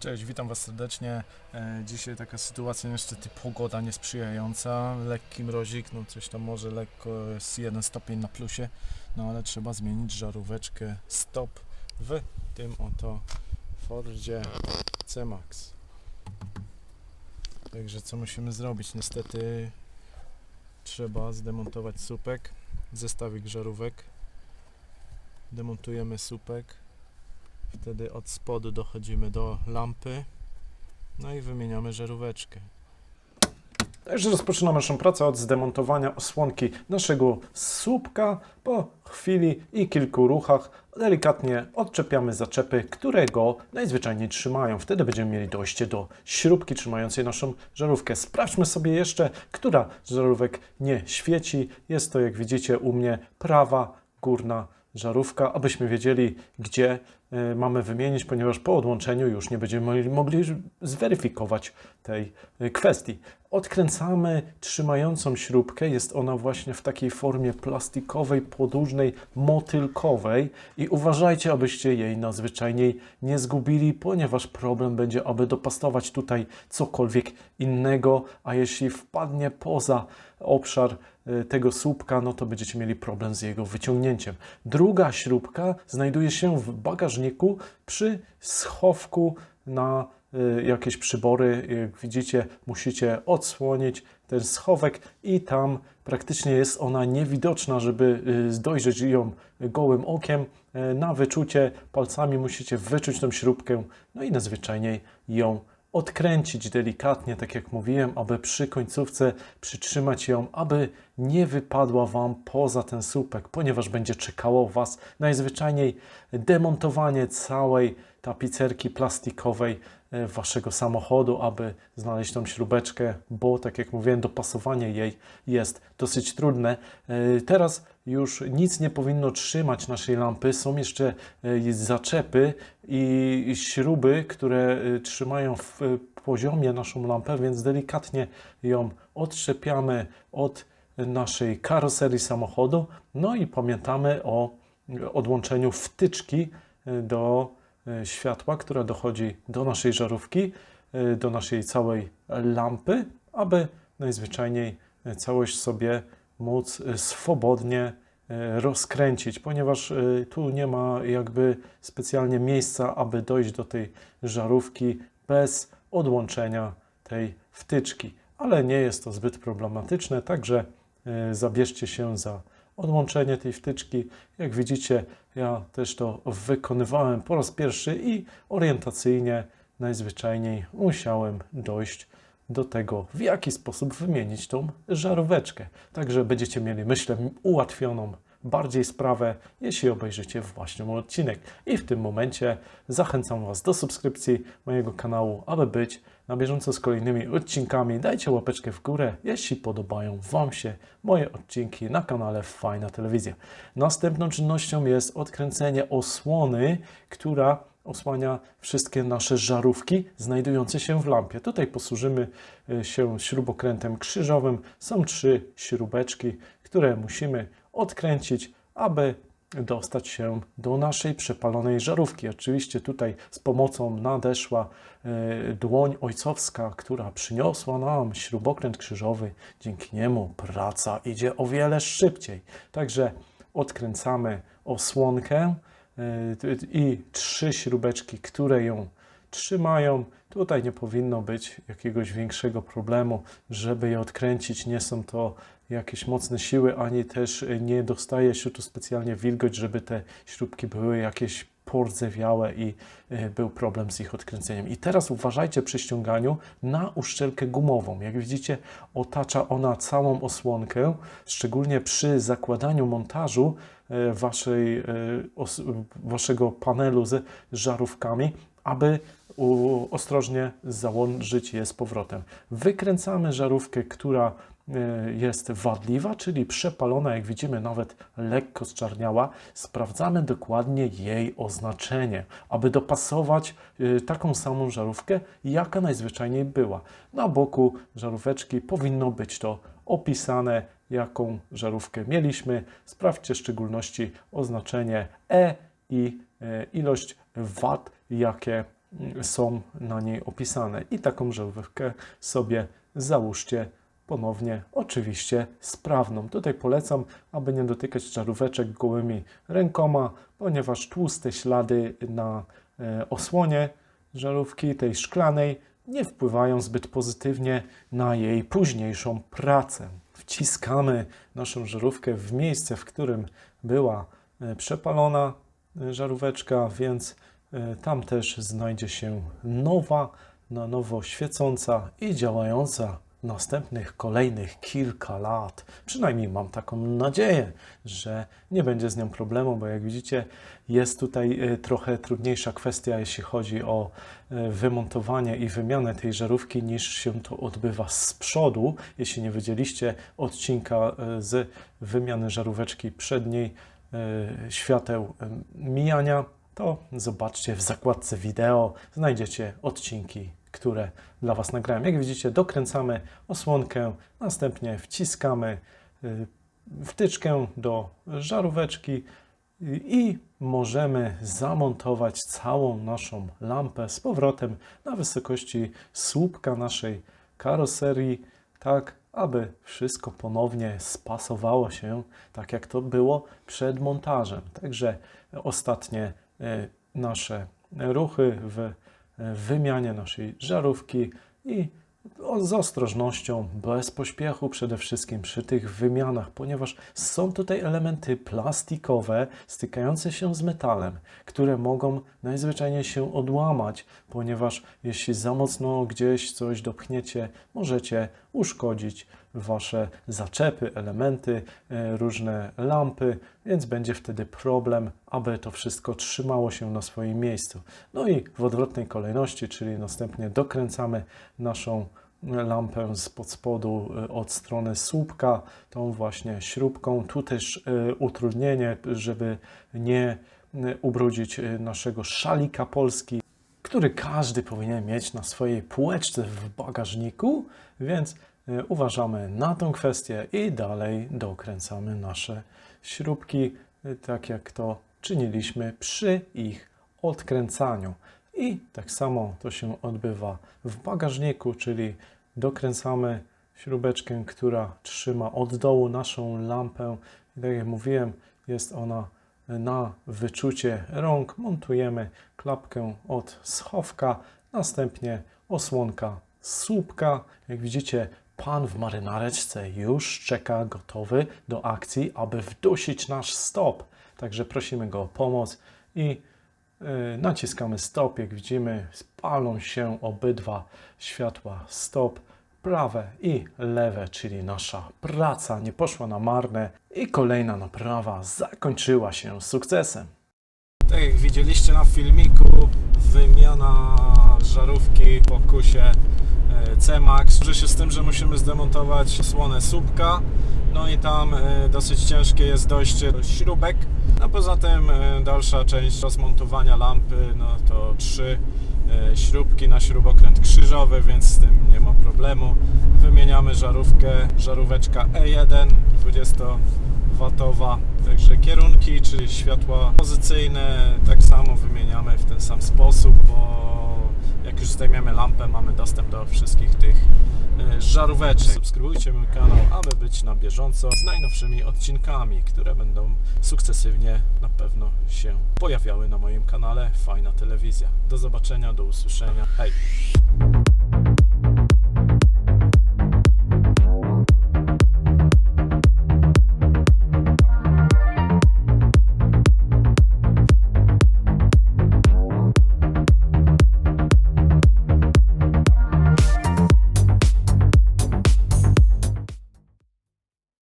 Cześć, witam Was serdecznie. E, Dzisiaj taka sytuacja, niestety pogoda niesprzyjająca, lekki mrozik, no coś tam może lekko jest jeden stopień na plusie, no ale trzeba zmienić żaróweczkę stop w tym oto Fordzie C-Max. Także co musimy zrobić? Niestety trzeba zdemontować słupek, zestawik żarówek, demontujemy słupek, Wtedy od spodu dochodzimy do lampy. No i wymieniamy żaróweczkę. Także rozpoczynamy naszą pracę od zdemontowania osłonki naszego słupka. Po chwili i kilku ruchach delikatnie odczepiamy zaczepy, które go najzwyczajniej trzymają. Wtedy będziemy mieli dojście do śrubki trzymającej naszą żarówkę. Sprawdźmy sobie jeszcze, która żarówek nie świeci. Jest to, jak widzicie, u mnie prawa górna żarówka, abyśmy wiedzieli, gdzie y, mamy wymienić, ponieważ po odłączeniu już nie będziemy mogli, zweryfikować tej y, kwestii. Odkręcamy trzymającą śrubkę. Jest ona właśnie w takiej formie plastikowej, podłużnej, motylkowej i uważajcie, abyście jej nadzwyczajniej nie zgubili, ponieważ problem będzie, aby dopasować tutaj cokolwiek innego, a jeśli wpadnie poza obszar tego słupka, no to będziecie mieli problem z jego wyciągnięciem. Druga śrubka znajduje się w bagażniku przy schowku na y, jakieś przybory. Jak widzicie, musicie odsłonić ten schowek i tam praktycznie jest ona niewidoczna, żeby y, dojrzeć ją gołym okiem. Y, Na wyczucie palcami musicie wyczuć tą śrubkę, no i najzwyczajniej ją odkręcić delikatnie, tak jak mówiłem, aby przy końcówce przytrzymać ją, aby nie wypadła Wam poza ten słupek, ponieważ będzie czekało Was najzwyczajniej demontowanie całej tapicerki plastikowej Waszego samochodu, aby znaleźć tą śrubeczkę, bo tak jak mówiłem, dopasowanie jej jest dosyć trudne. E, Teraz już nic nie powinno trzymać naszej lampy. Są jeszcze e, zaczepy i śruby, które e, trzymają w e, poziomie naszą lampę, więc delikatnie ją odczepiamy od naszej karoserii samochodu. No i pamiętamy o odłączeniu wtyczki e, do e, światła, która dochodzi do naszej żarówki, e, do naszej całej lampy, aby najzwyczajniej e, całość sobie móc e, swobodnie e, rozkręcić, ponieważ e, tu nie ma jakby specjalnie miejsca, aby dojść do tej żarówki bez odłączenia tej wtyczki. Ale nie jest to zbyt problematyczne, także e, zabierzcie się za odłączenie tej wtyczki. Jak widzicie, ja też to wykonywałem po raz pierwszy i orientacyjnie najzwyczajniej musiałem dojść do tego, w jaki sposób wymienić tą żaróweczkę. Także będziecie mieli, myślę, ułatwioną bardziej sprawę, jeśli obejrzycie właśnie mój odcinek. I w tym momencie zachęcam Was do subskrypcji mojego kanału, aby być na bieżąco z kolejnymi odcinkami. Dajcie łapeczkę w górę, jeśli podobają Wam się moje odcinki na kanale Fajna Telewizja. Następną czynnością jest odkręcenie osłony, która osłania wszystkie nasze żarówki znajdujące się w lampie. Tutaj posłużymy y, się śrubokrętem krzyżowym. Są trzy śrubeczki, które musimy odkręcić, aby dostać się do naszej przepalonej żarówki. Oczywiście tutaj z pomocą nadeszła e, dłoń ojcowska, która przyniosła nam śrubokręt krzyżowy. Dzięki niemu praca idzie o wiele szybciej. Także odkręcamy osłonkę e, i trzy śrubeczki, które ją trzymają. Tutaj nie powinno być jakiegoś większego problemu, żeby je odkręcić. Nie są to jakieś mocne siły, ani też nie dostaje się tu specjalnie wilgoć, żeby te śrubki były jakieś pordzewiałe i y, był problem z ich odkręceniem. I teraz uważajcie przy ściąganiu na uszczelkę gumową. Jak widzicie, otacza ona całą osłonkę, szczególnie przy zakładaniu montażu y, waszej, os, waszego panelu z żarówkami, aby ostrożnie założyć je z powrotem. Wykręcamy żarówkę, która e, jest wadliwa, czyli przepalona, jak widzimy, nawet lekko zczarniała. Sprawdzamy dokładnie jej oznaczenie, aby dopasować e, taką samą żarówkę, jaka najzwyczajniej była. Na boku żaróweczki powinno być to opisane, jaką żarówkę mieliśmy. Sprawdźcie w szczególności oznaczenie E i e, ilość wat, jakie mm, są na niej opisane. I taką żarówkę sobie załóżcie ponownie, oczywiście sprawną. Tutaj polecam, aby nie dotykać żaróweczek gołymi rękoma, ponieważ tłuste ślady na e, osłonie żarówki tej szklanej nie wpływają zbyt pozytywnie na jej późniejszą pracę. Wciskamy naszą żarówkę w miejsce, w którym była e, przepalona żaróweczka, więc e, tam też znajdzie się nowa, na nowo świecąca i działająca następnych kolejnych kilka lat. Przynajmniej mam taką nadzieję, że nie będzie z nią problemu, bo jak widzicie, jest tutaj e, trochę trudniejsza kwestia, jeśli chodzi o e, wymontowanie i wymianę tej żarówki, niż się to odbywa z przodu. Jeśli nie widzieliście odcinka z wymiany żaróweczki przedniej, świateł e, mijania, to zobaczcie w zakładce wideo, znajdziecie odcinki, które dla Was nagrałem. Jak widzicie, dokręcamy osłonkę, następnie wciskamy y, wtyczkę do żaróweczki i możemy zamontować całą naszą lampę z powrotem na wysokości słupka naszej karoserii, tak aby wszystko ponownie spasowało się tak jak to było przed montażem. Także ostatnie e, nasze ruchy w e, wymianie naszej żarówki i z ostrożnością, bez pośpiechu przede wszystkim przy tych wymianach, ponieważ są tutaj elementy plastikowe stykające się z metalem, które mogą najzwyczajniej się odłamać, ponieważ jeśli za mocno gdzieś coś dopchniecie, możecie uszkodzić wasze zaczepy, elementy, e, różne lampy, więc będzie wtedy problem, aby to wszystko trzymało się na swoim miejscu. No i w odwrotnej kolejności, czyli następnie dokręcamy naszą lampę z pod spodu e, od strony słupka, tą właśnie śrubką. Tu też e, utrudnienie, żeby nie ubrudzić naszego szalika Polski, który każdy powinien mieć na swojej półeczce w bagażniku, więc uważamy na tą kwestię i dalej dokręcamy nasze śrubki, e, tak jak to czyniliśmy przy ich odkręcaniu. I tak samo to się odbywa w bagażniku, czyli dokręcamy śrubeczkę, która trzyma od dołu naszą lampę. I tak jak mówiłem, jest ona na wyczucie rąk. Montujemy klapkę od schowka, następnie osłonka słupka. Jak widzicie, pan w marynareczce już czeka gotowy do akcji, aby wdusić nasz stop. Także prosimy go o pomoc i y, naciskamy stop. Jak widzimy, spalą się obydwa światła stop. Prawe i lewe, czyli nasza praca nie poszła na marne i kolejna naprawa zakończyła się sukcesem. Tak jak widzieliście na filmiku, wymiana żarówki po kusie e, C-Max. Wiąże się z tym, że musimy zdemontować osłonę słupka, no i tam e, dosyć ciężkie jest dojście do śrubek. A poza tym e, dalsza część rozmontowania lampy, no to trzy śrubki na śrubokręt krzyżowy, więc z tym nie ma problemu. Wymieniamy żarówkę, żaróweczka E1 20 watowa. Także kierunki, czyli światła pozycyjne, tak samo wymieniamy w ten sam sposób, bo jak już zdejmiemy lampę, mamy dostęp do wszystkich tych e, żaróweczek. Subskrybujcie mój kanał, aby być na bieżąco z najnowszymi odcinkami, które będą sukcesywnie na pewno się pojawiały na moim kanale Fajna Telewizja. Do zobaczenia, do usłyszenia. Hej!